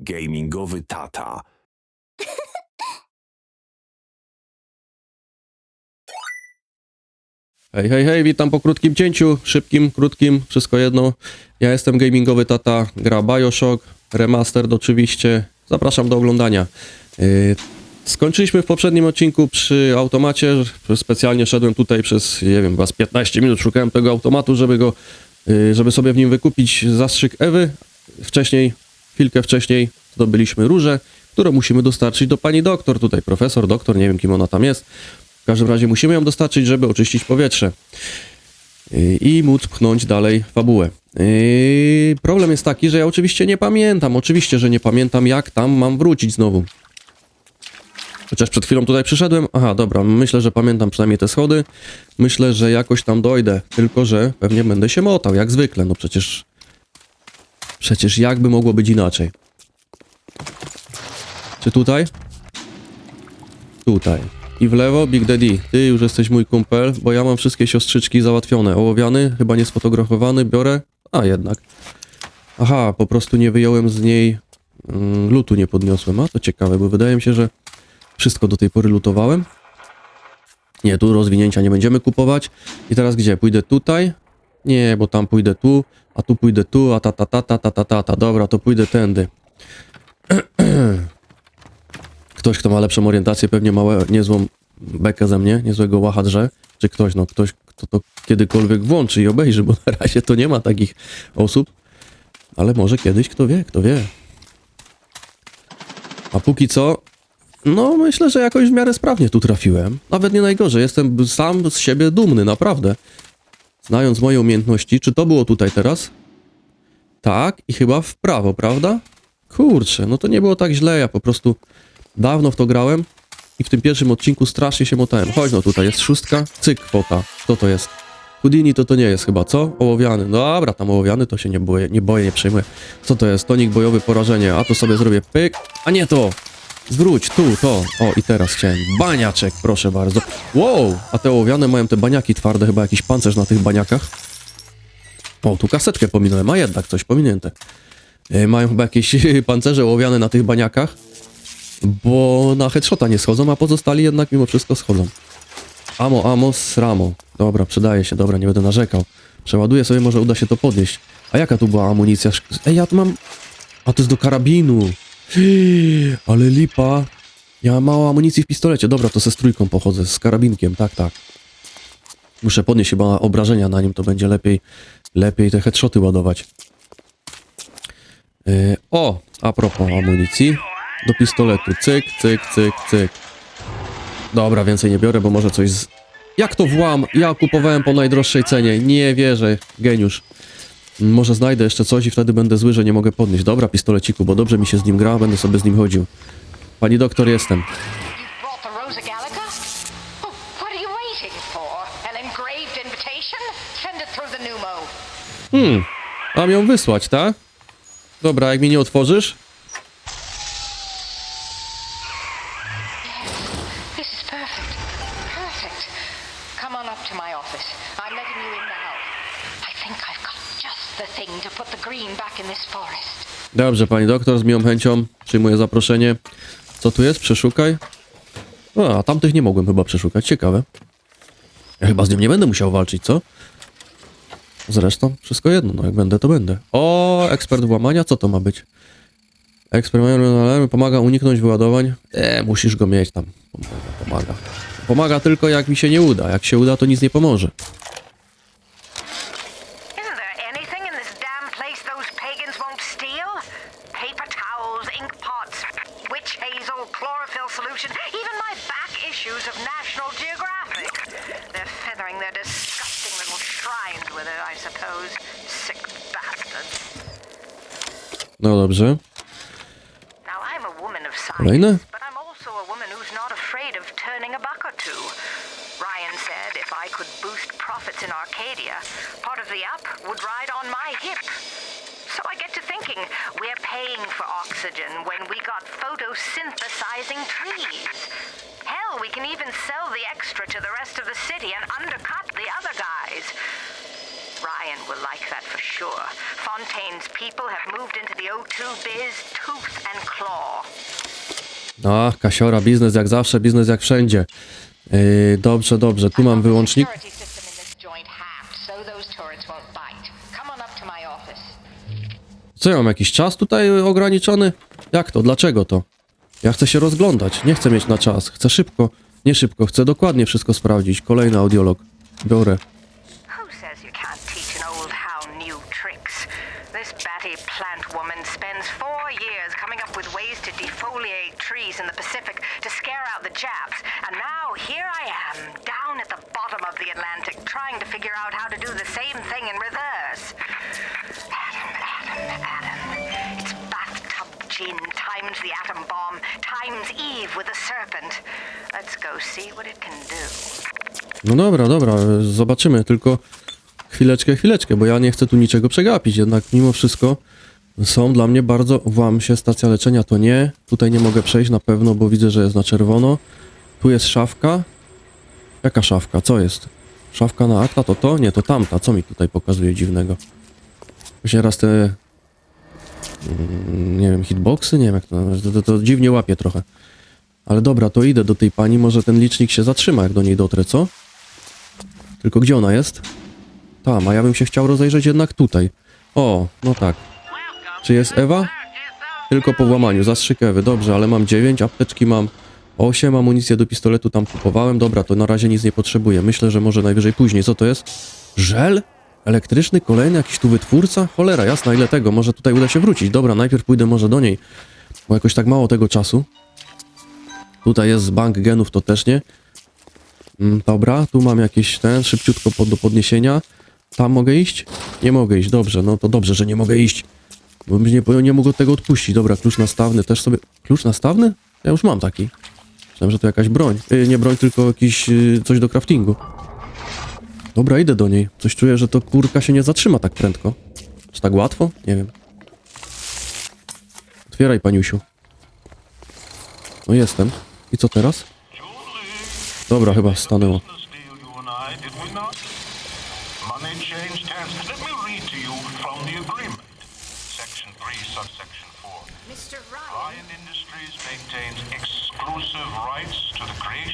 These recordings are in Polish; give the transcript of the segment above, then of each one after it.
Gamingowy tata. Hej, hej, hej, witam po krótkim cięciu, szybkim, krótkim, wszystko jedno. Ja jestem gamingowy tata, gra Bioshock, remastered oczywiście. Zapraszam do oglądania. Yy, skończyliśmy w poprzednim odcinku przy automacie. Specjalnie szedłem tutaj przez, nie wiem, z 15 minut, szukałem tego automatu, żeby go, yy, żeby sobie w nim wykupić zastrzyk Ewy. Wcześniej, chwilkę wcześniej zdobyliśmy różę, którą musimy dostarczyć do pani doktor, tutaj profesor, doktor, nie wiem kim ona tam jest. W każdym razie musimy ją dostarczyć, żeby oczyścić powietrze Yy, i móc pchnąć dalej fabułę. Yy, problem jest taki, że ja oczywiście nie pamiętam, oczywiście, że nie pamiętam jak tam mam wrócić znowu. Chociaż przed chwilą tutaj przyszedłem. Aha, dobra, myślę, że pamiętam przynajmniej te schody. Myślę, że jakoś tam dojdę, tylko że pewnie będę się motał, jak zwykle. No przecież. Przecież jakby mogło być inaczej? Czy tutaj? Tutaj. I w lewo Big Daddy. Ty już jesteś mój kumpel, bo ja mam wszystkie siostrzyczki załatwione. Ołowiany, chyba nie sfotografowany, biorę. A jednak. Aha, po prostu nie wyjąłem z niej mm, lutu, nie podniosłem. A to ciekawe, bo wydaje mi się, że wszystko do tej pory lutowałem. Nie, tu rozwinięcia nie będziemy kupować. I teraz gdzie? Pójdę tutaj? Nie, bo tam pójdę tu, a tu pójdę tu, a ta ta ta ta ta ta ta ta. Dobra, to pójdę tędy. Ktoś, kto ma lepszą orientację, pewnie ma niezłą bekę ze mnie, niezłego łacha drze. Czy ktoś, no ktoś, kto to kiedykolwiek włączy i obejrzy, bo na razie to nie ma takich osób. Ale może kiedyś, kto wie, kto wie. A póki co, no myślę, że jakoś w miarę sprawnie tu trafiłem. Nawet nie najgorzej, jestem sam z siebie dumny, naprawdę. Znając moje umiejętności, czy to było tutaj teraz? Tak, i chyba w prawo, prawda? Kurczę, no to nie było tak źle, ja po prostu dawno w to grałem i w tym pierwszym odcinku strasznie się motałem. Chodź no, tutaj jest szóstka, cyk, kwota. Kto to jest? Houdini to to nie jest chyba, co? Ołowiany. No dobra, tam ołowiany to się nie boję, nie boję, nie przejmuję. Co to jest? Tonik bojowy, porażenie. A to sobie zrobię pyk, a nie to! Zwróć, tu, to. O, i teraz chciałem. Baniaczek, proszę bardzo. Wow! A te ołowiane mają te baniaki twarde, chyba jakiś pancerz na tych baniakach. O, tu kasetkę pominąłem, a jednak coś pominięte. E, Mają chyba jakieś pancerze ołowiane na tych baniakach, bo na headshota nie schodzą, a pozostali jednak mimo wszystko schodzą. Amo, amo, sramo. Dobra, przydaje się, dobra, nie będę narzekał. Przeładuję sobie, może uda się to podnieść. A jaka tu była amunicja? Ej, ja tu mam... A to jest do karabinu. Ale lipa. Ja mam mało amunicji w pistolecie. Dobra, to ze strójką pochodzę, z karabinkiem, tak, tak. Muszę podnieść chyba obrażenia na nim, to będzie lepiej, lepiej te headshoty ładować. Yy, o, a propos amunicji. Do pistoletu. Cyk, cyk, cyk, cyk. Dobra, więcej nie biorę, bo może coś z... Jak to włam? Ja kupowałem po najdroższej cenie. Nie wierzę. Geniusz. Może znajdę jeszcze coś i wtedy będę zły, że nie mogę podnieść. Dobra, pistoleciku, bo dobrze mi się z nim gra, będę sobie z nim chodził. Pani doktor, jestem. Oh. Hmm, mam ją wysłać, tak? Dobra, jak mi nie otworzysz? This is perfect. Perfect. Come on up to my office. I'm letting you in now. I think I've got just the thing to put the green back in this forest. Dobrze, pani doktor, z miłą chęcią przyjmuję zaproszenie. Co tu jest? Przeszukaj. A tamtych nie mogłem chyba przeszukać. Ciekawe. Ja chyba z nim nie będę musiał walczyć, co? Zresztą, wszystko jedno, no jak będę, to będę. O, ekspert włamania, co to ma być? Ekspert włamania pomaga uniknąć wyładowań. E, musisz go mieć tam. Pomaga. Pomaga tylko jak mi się nie uda. Jak się uda, to nic nie pomoże. Shrines with it, I suppose. Sick bastards. No dobrze. Now, I'm a woman of Kolejne? science, but I'm also a woman who's not afraid of turning a buck or two. Ryan said if I could boost profits in Arcadia, part of the up would ride on my hip. So I get to thinking, we're paying for oxygen when we got photosynthesizing trees. Hell, we can even sell the extra to the rest of the city and undercut the other guys. Ryan will like that for sure. Fontaine's people have moved into the O2 biz tooth and claw. A, kasiora, biznes jak zawsze, biznes jak wszędzie. Yy, dobrze, dobrze, tu mam wyłącznik. Co ja mam jakiś czas tutaj ograniczony? Jak to? Dlaczego to? Ja chcę się rozglądać, nie chcę mieć na czas. Chcę szybko, nie szybko, chcę dokładnie wszystko sprawdzić. Kolejny audiolog. Biorę. Plant woman spends four years coming up with ways to defoliate trees in the Pacific to scare out the Japs, and now here I am, down at the bottom of the Atlantic, trying to figure out how to do the same thing in reverse. Adam, Adam, Adam. It's bathtub gin times the atom bomb times Eve with a serpent. Let's go see what it can do. No dobra, dobra, zobaczymy, tylko chwileczkę, chwileczkę, bo ja nie chcę tu niczego przegapić, jednak mimo wszystko są dla mnie bardzo... Włam się, stacja leczenia to nie, tutaj nie mogę przejść na pewno, bo widzę, że jest na czerwono. Tu jest szafka. Jaka szafka? Co jest? Szafka na akta to to? Nie, to tamta. Co mi tutaj pokazuje dziwnego? Właśnie raz te... mm, Nie wiem, hitboxy? Nie wiem jak to... To, to, to dziwnie łapie trochę. Ale dobra, to idę do tej pani, może ten licznik się zatrzyma, jak do niej dotrę, co? Tylko gdzie ona jest? Tam, a ja bym się chciał rozejrzeć jednak tutaj. O, no tak. Czy jest Ewa? Tylko po włamaniu, zastrzyk Ewy, dobrze, ale mam 9, apteczki mam 8, amunicję do pistoletu tam kupowałem, dobra, to na razie nic nie potrzebuję. Myślę, że może najwyżej później. Co to jest? Żel? Elektryczny? Kolejny? Jakiś tu wytwórca? Cholera, jasna, ile tego? Może tutaj uda się wrócić. Dobra, najpierw pójdę może do niej, bo jakoś tak mało tego czasu. Tutaj jest bank genów, to też nie. Mm, Dobra, tu mam jakieś ten, szybciutko pod, do podniesienia. Tam mogę iść? Nie mogę iść, dobrze, no to dobrze, że nie mogę iść. Bo bym nie, bo nie mogę tego odpuścić. Dobra, klucz nastawny też sobie... Klucz nastawny? Ja już mam taki. Myślałem, że to jakaś broń. Yy, nie broń, tylko jakiś yy, coś do craftingu. Dobra, idę do niej. Coś czuję, że to kurka się nie zatrzyma tak prędko. Czy tak łatwo? Nie wiem. Otwieraj, paniusiu. No jestem. I co teraz? Dobra, chyba stanęło.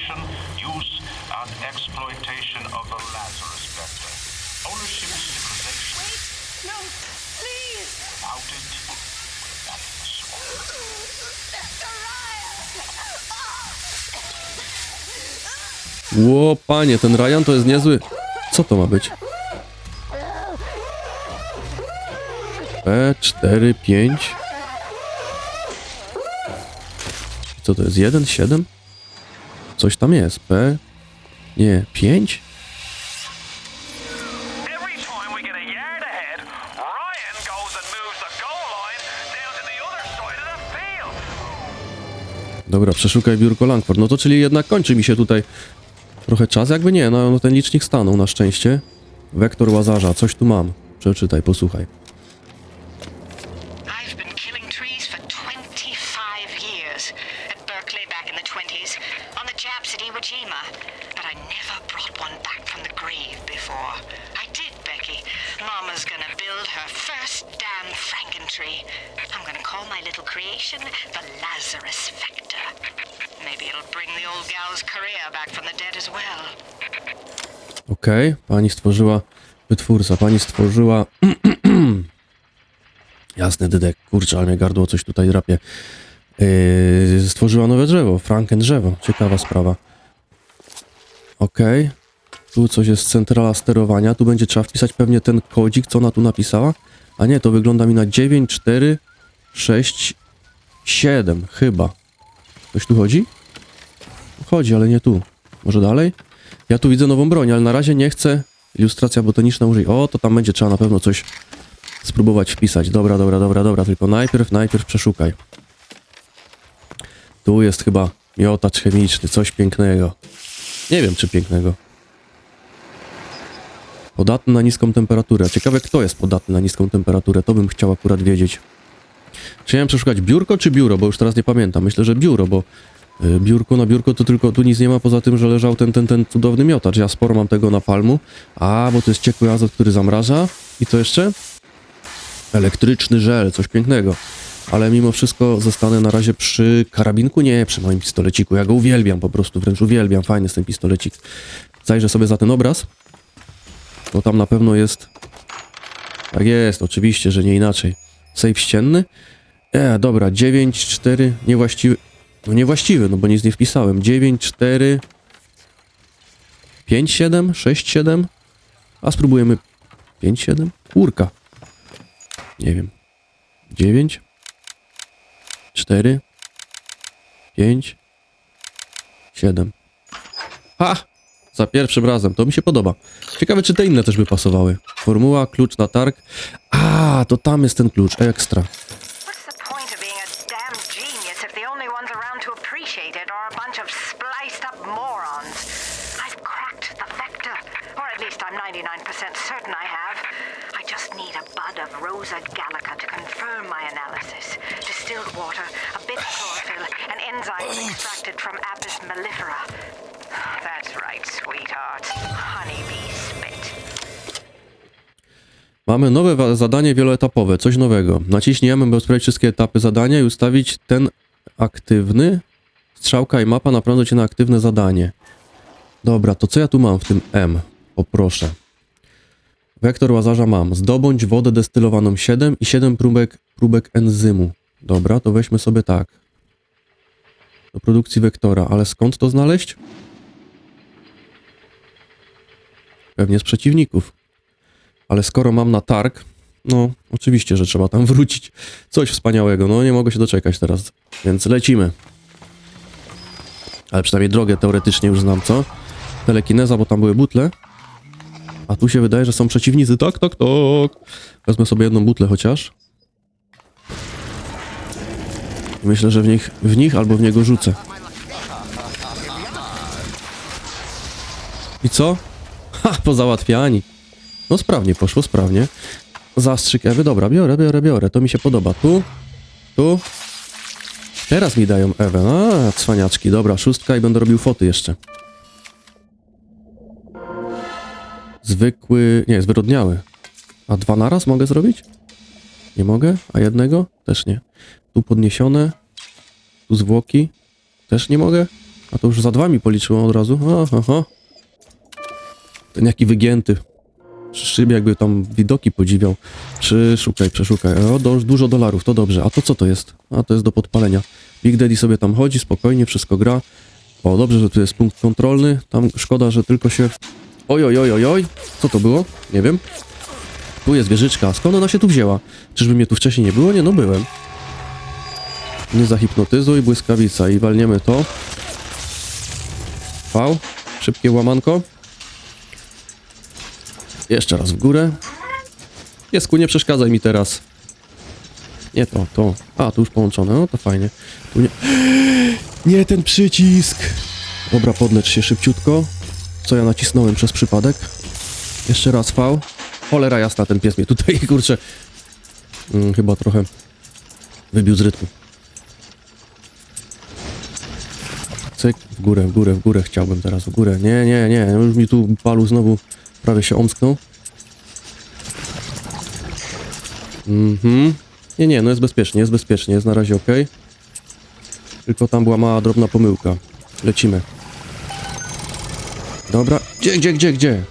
Creation, use, and exploitation of the Lazarus Vector. Ownership civilization. Wait, no, please! Without it, that is! Ło, panie, ten Ryan to jest niezły. Co to ma być? P4, 5. Co to jest? 1, 7? Coś tam jest. P. Nie, 5? Every time we get a yard ahead, Ryan goes and moves the goal line down to the other side of the field. Dobra, przeszukaj biurko Langford. No to czyli jednak kończy mi się tutaj trochę czas. Jakby nie, no, no ten licznik stanął na szczęście. Wektor Łazarza, coś tu mam. Przeczytaj, posłuchaj. Back. Okej, pani stworzyła wytwórca, pani stworzyła. Jasny dydek, kurczę, ale mnie gardło coś tutaj drapie. Yy, stworzyła nowe drzewo, franken drzewo. Ciekawa sprawa. Okej, tu coś jest centrala sterowania. Tu będzie trzeba wpisać pewnie ten kodzik, co ona tu napisała. A nie, to wygląda mi na 9, 4, 6, 7, chyba. Coś tu chodzi? Chodzi, ale nie tu. Może dalej? Ja tu widzę nową broń, ale na razie nie chcę. Ilustracja botaniczna użyj. O, to tam będzie trzeba na pewno coś spróbować wpisać. Dobra, dobra, dobra, dobra. Tylko najpierw, najpierw przeszukaj. Tu jest chyba miotacz chemiczny, coś pięknego. Nie wiem, czy pięknego. Podatny na niską temperaturę. Ciekawe, kto jest podatny na niską temperaturę. To bym chciał akurat wiedzieć. Czy miałem przeszukać biurko czy biuro, bo już teraz nie pamiętam. Myślę, że biuro, bo Y, Biurko na biurko to tylko tu nic nie ma poza tym, że leżał ten, ten, ten cudowny miotacz. Ja sporo mam tego na palmu. A, bo to jest ciekły azot, który zamraża. I co jeszcze? Elektryczny żel, coś pięknego. Ale mimo wszystko zostanę na razie przy karabinku, nie przy moim pistoleciku. Ja go uwielbiam po prostu, wręcz uwielbiam. Fajny jest ten pistolecik. Zajrzę sobie za ten obraz. Bo tam na pewno jest... Tak jest, oczywiście, że nie inaczej. Safe ścienny. E, dobra, 9, 4, niewłaściwy. No niewłaściwy, no bo nic nie wpisałem. 9, 4, 5, 7, 6, 7. A spróbujemy 5, 7. Kurka. Nie wiem. 9, 4, 5, 7. Ha! Za pierwszym razem, to mi się podoba. Ciekawe, czy te inne też by pasowały. Formuła, klucz na targ. A, to tam jest ten klucz, ekstra. What's the point of being a damn genius if the only ones around to appreciate it are a bunch of spliced up morons? I've cracked the vector, or at least I'm 99% certain I have. I just need a bud of Rosa gallica to confirm my analysis. Distilled water, a bit of chlorophyll, and enzymes extracted from Apis mellifera. That's right, sweetheart. Honeybee spit. Mamy nowe zadanie wieloetapowe, coś nowego. Naciśnij M, by sprawdzić wszystkie etapy zadania i ustawić ten aktywny. Strzałka i mapa naprawdę cię na aktywne zadanie. Dobra, to co ja tu mam w tym M? Poproszę. Wektor łazarza mam. Zdobądź wodę destylowaną 7 i 7 próbek, próbek enzymu. Dobra, to weźmy sobie tak. Do produkcji wektora, ale skąd to znaleźć? Pewnie z przeciwników. Ale skoro mam na targ, no oczywiście, że trzeba tam wrócić. Coś wspaniałego, no nie mogę się doczekać teraz. Więc lecimy. Ale przynajmniej drogę teoretycznie już znam, co? Telekineza, bo tam były butle. A tu się wydaje, że są przeciwnicy. Tak, tak, tak. Wezmę sobie jedną butlę chociaż. Myślę, że w nich, w nich albo w niego rzucę. I co? Ha, pozałatwiani. No sprawnie poszło, sprawnie. Zastrzyk Ewy, dobra, biorę, biorę, biorę, to mi się podoba. Tu, tu. Teraz mi dają Ewę, a cwaniaczki, dobra, szóstka i będę robił foty jeszcze. Zwykły, nie, zwyrodniały. A dwa naraz mogę zrobić? Nie mogę? A jednego? Też nie. Tu podniesione. Tu zwłoki. Też nie mogę? A to już za dwa mi policzyło od razu. Aha, aha. Ten jaki wygięty. Przy szybie jakby tam widoki podziwiał. Przeszukaj, przeszukaj. O, do, dużo dolarów, to dobrze. A to co to jest? A to jest do podpalenia. Big Daddy sobie tam chodzi, spokojnie, wszystko gra. O, dobrze, że tu jest punkt kontrolny. Tam szkoda, że tylko się... Oj, oj, oj, oj, oj. Co to było? Nie wiem. Tu jest wieżyczka. Skąd ona się tu wzięła? Czyżby mnie tu wcześniej nie było? Nie, no byłem. Nie zahipnotyzuj, błyskawica. I walniemy to. V. Szybkie łamanko. Jeszcze raz w górę. Piesku, nie przeszkadzaj mi teraz. Nie to, to. A, tu już połączone, no to fajnie. Tu nie... Nie ten przycisk! Dobra, podlecz się szybciutko. Co ja nacisnąłem przez przypadek? Jeszcze raz V. Cholera jasna, ten pies mnie tutaj, kurczę. Mm, chyba trochę wybił z rytmu. Cyk, w górę, w górę, w górę chciałbym teraz, w górę. Nie, nie, nie, już mi tu palu znowu prawie się omsknął. Mhm. Nie, nie, no jest bezpiecznie, jest bezpiecznie, jest na razie ok. Tylko tam była mała, drobna pomyłka. Lecimy. Dobra. Gdzie, gdzie, gdzie, gdzie?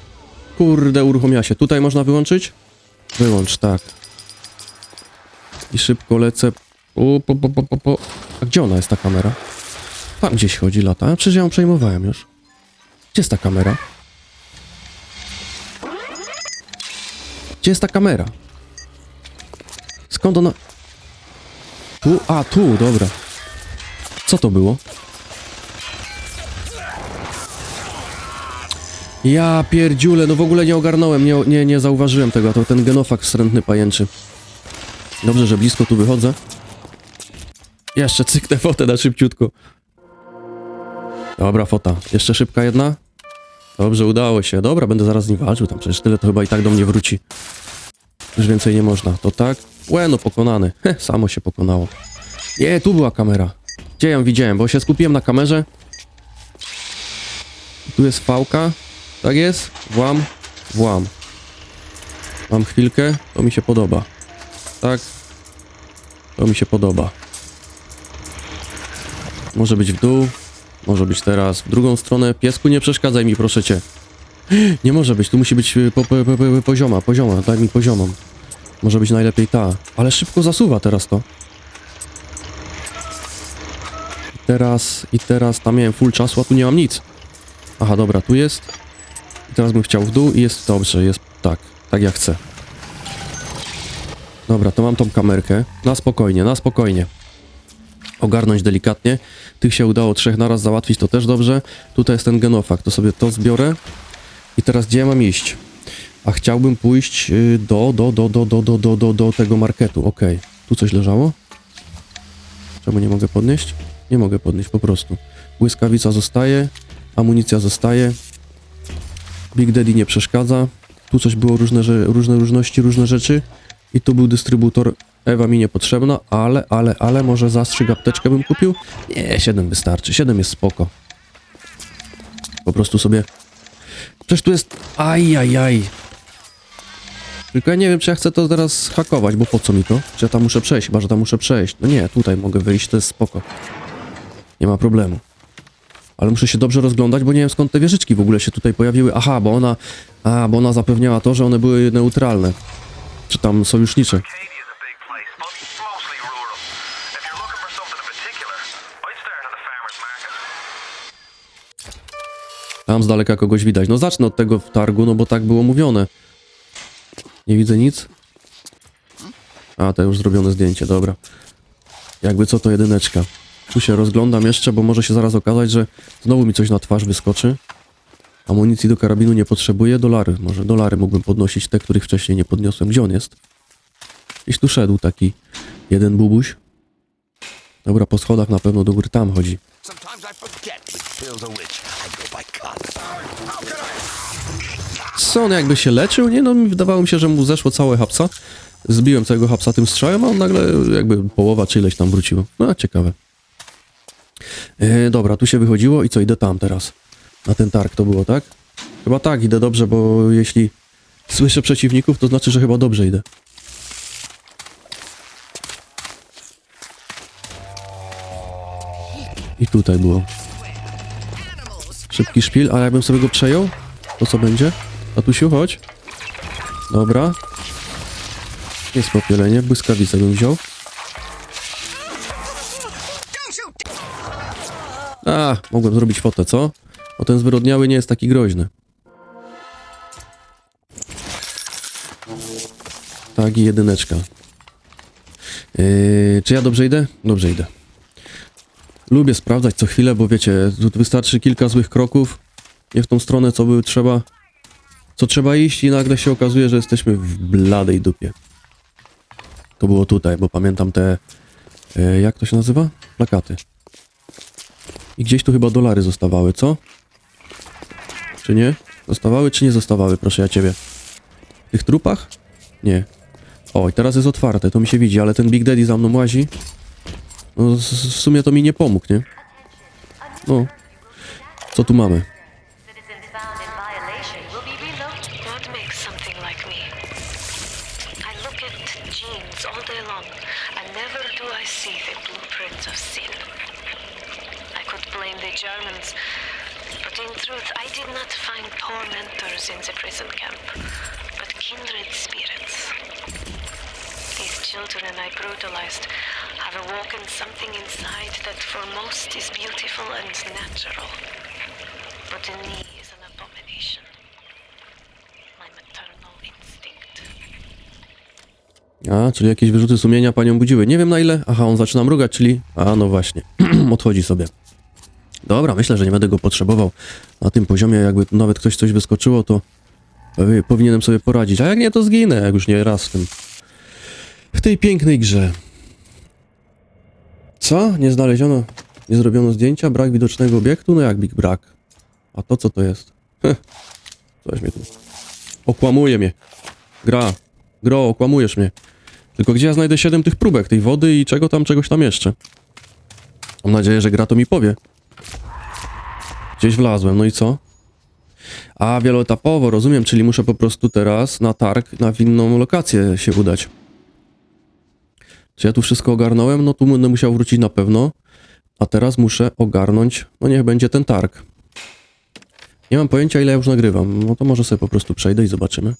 Kurde, uruchomiła się. Tutaj można wyłączyć? Wyłącz, tak. I szybko lecę. O, po, po, po, po, po. A gdzie ona jest, ta kamera? Tam gdzieś chodzi, lata. Przecież ja ją przejmowałem już. Gdzie jest ta kamera? Gdzie jest ta kamera? Skąd ona... Tu? A, tu, dobra. Co to było? Ja pierdziule, no w ogóle nie ogarnąłem, nie, nie, nie zauważyłem tego, to ten genofak wstrętny pajęczy. Dobrze, że blisko tu wychodzę. Jeszcze cyknę fotę na szybciutko. Dobra, fota. Jeszcze szybka jedna. Dobrze, udało się. Dobra, będę zaraz z nim walczył, tam przecież tyle to chyba i tak do mnie wróci. Już więcej nie można. To tak? Łe, no pokonany. Heh, samo się pokonało. Nie, tu była kamera. Gdzie ją widziałem? Bo się skupiłem na kamerze. Tu jest fałka. Tak jest? Włam. Włam. Mam chwilkę. To mi się podoba. Tak. To mi się podoba. Może być w dół. Może być teraz w drugą stronę. Piesku, nie przeszkadzaj mi, proszę cię. Nie może być, tu musi być y, po, po, po, po, pozioma, pozioma, daj mi poziomą. Może być najlepiej ta. Ale szybko zasuwa teraz to. I teraz, i teraz, tam miałem full czasu, a tu nie mam nic. Aha, dobra, tu jest. I teraz bym chciał w dół i jest dobrze, jest tak, tak jak chcę. Dobra, to mam tą kamerkę. Na spokojnie, na spokojnie. Ogarnąć delikatnie. Tych się udało trzech naraz załatwić, to też dobrze. Tutaj jest ten genofak, to sobie to zbiorę. I teraz gdzie ja mam iść? A chciałbym pójść y, do, do, do, do, do, do, do, do, do tego marketu. Okej. Tu coś leżało? Czemu nie mogę podnieść? Nie mogę podnieść, po prostu. Błyskawica zostaje, amunicja zostaje. Big Daddy nie przeszkadza. Tu coś było, różne, różne różności, różne rzeczy. I tu był dystrybutor. Ewa mi niepotrzebna, ale, ale, ale może zastrzyk apteczkę bym kupił? Nie, 7 wystarczy. 7 jest spoko. Po prostu sobie Przecież tu jest... Ajajaj. Tylko ja nie wiem, czy ja chcę to teraz hakować, bo po co mi to? Czy ja tam muszę przejść? Chyba, że tam muszę przejść. No nie, tutaj mogę wyjść, to jest spoko. Nie ma problemu. Ale muszę się dobrze rozglądać, bo nie wiem skąd te wieżyczki w ogóle się tutaj pojawiły. Aha, bo ona... A, bo ona zapewniała to, że one były neutralne. Czy tam sojusznicze. Tam z daleka kogoś widać. No zacznę od tego w targu, no bo tak było mówione. Nie widzę nic. A, to już zrobione zdjęcie, dobra. Jakby co to jedyneczka. Tu się rozglądam jeszcze, bo może się zaraz okazać, że znowu mi coś na twarz wyskoczy. Amunicji do karabinu nie potrzebuję. Dolary. Może dolary mógłbym podnosić, te, których wcześniej nie podniosłem. Gdzie on jest? Gdzieś tu szedł taki jeden bubuś. Dobra, po schodach na pewno do góry tam chodzi. Co on jakby się leczył? Nie no, mi wydawało mi się, że mu zeszło całe hapsa. Zbiłem całego hapsa tym strzałem, a on nagle jakby połowa czy ileś tam wróciło. No, ciekawe. E, dobra, tu się wychodziło i co, idę tam teraz. Na ten targ to było, tak? Chyba tak, idę dobrze, bo jeśli słyszę przeciwników, to znaczy, że chyba dobrze idę. I tutaj było. Szybki szpil, ale jakbym sobie go przejął, to co będzie? Tatusiu, chodź. Dobra. Jest popielenie, błyskawicę bym wziął. A, mogłem zrobić fotę, co? O ten zwyrodniały nie jest taki groźny. Tak, i jedyneczka. Yy, czy ja dobrze idę? Dobrze idę. Lubię sprawdzać co chwilę, bo wiecie, wystarczy kilka złych kroków, nie w tą stronę, co by trzeba, co trzeba iść i nagle się okazuje, że jesteśmy w bladej dupie. To było tutaj, bo pamiętam te, e, jak to się nazywa? Plakaty. I gdzieś tu chyba dolary zostawały, co? Czy nie? Zostawały czy nie zostawały, proszę ja ciebie? W tych trupach? Nie. O, i teraz jest otwarte, to mi się widzi, ale ten Big Daddy za mną łazi. No, w sumie to mi nie pomógł, nie? No. Co tu mamy? Citizens found in violation will be relocated. What makes something like me? I look at genes all day long, and never do I see the blueprint of sin. I could blame the Germans, but in truth, I did not find tormentors in the prison camp, but kindred spirits. These children I brutalized have awoken something inside that for most is beautiful and natural, but in me is an abomination. My maternal instinct. A, czyli jakieś wyrzuty sumienia panią budziły. Nie wiem na ile. Aha, on zaczyna mrugać, czyli... A, no właśnie. Odchodzi sobie. Dobra, myślę, że nie będę go potrzebował. Na tym poziomie, jakby nawet ktoś coś wyskoczyło, to powi- powinienem sobie poradzić. A jak nie, to zginę, jak już nie raz w tym... W tej pięknej grze. Co? Nie znaleziono... Nie zrobiono zdjęcia? Brak widocznego obiektu? No jak big brak? A to co to jest? Heh. Coś mnie tu... Okłamuje mnie. Gra. Gro, okłamujesz mnie. Tylko gdzie ja znajdę 7 tych próbek, tej wody i czego tam, czegoś tam jeszcze? Mam nadzieję, że gra to mi powie. Gdzieś wlazłem, no i co? A, wieloetapowo, rozumiem, czyli muszę po prostu teraz na targ, na inną lokację się udać. Czy ja tu wszystko ogarnąłem? No tu będę musiał wrócić na pewno. A teraz muszę ogarnąć, no niech będzie ten targ. Nie mam pojęcia ile ja już nagrywam, no to może sobie po prostu przejdę i zobaczymy.